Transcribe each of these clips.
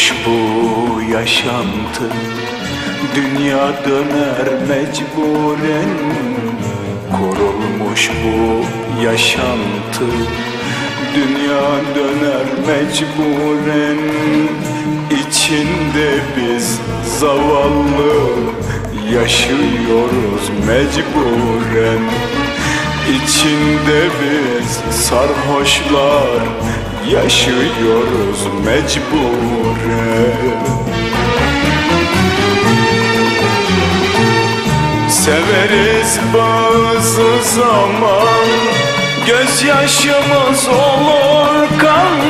Kurulmuş bu yaşantı Dünya döner mecburen. Kurulmuş bu yaşantı Dünya döner mecburen. İçinde biz zavallı Yaşıyoruz mecburen. İçinde biz sarhoşlar yaşıyoruz mecburen. Severiz bazı zaman Gözyaşımız olur kan.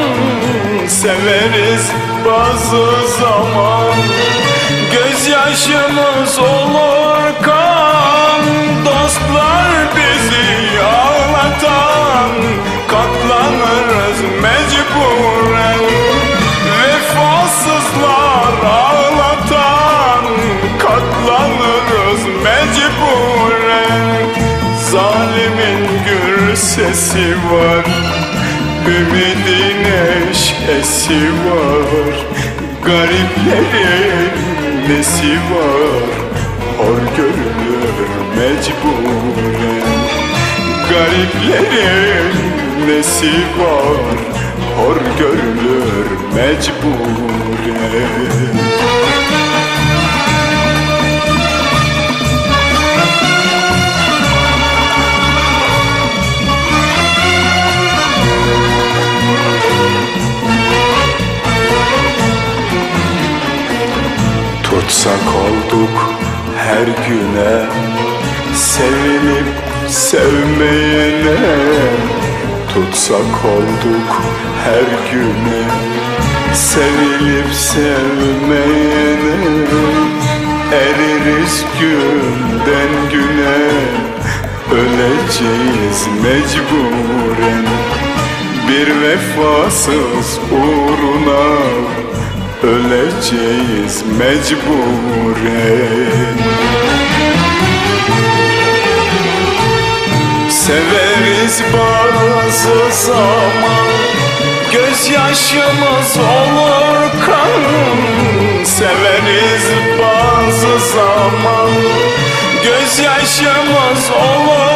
Severiz bazı zaman Gözyaşımız olur kan sesi var. Ümidin eşesi var. Gariplerin nesi var? Hor görülür mecburen. Gariplerin nesi var? Hor görülür mecburen Tutsak olduk her güne. Sevilip sevmeyene Tutsak olduk her güne. Sevilip sevmeyene Eririz günden güne. Öleceğiz mecburen Bir vefasız uğruna Öleceğiz mecburen Severiz bazı zaman Gözyaşımız olur kan Severiz bazı zaman Gözyaşımız olur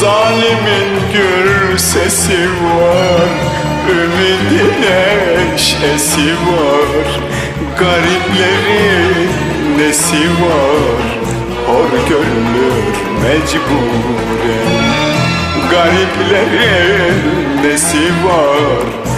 Zalimin gür sesi var Ümidin eşesi var. Gariplerin nesi var? Hor görülür mecburen. Gariplerin nesi var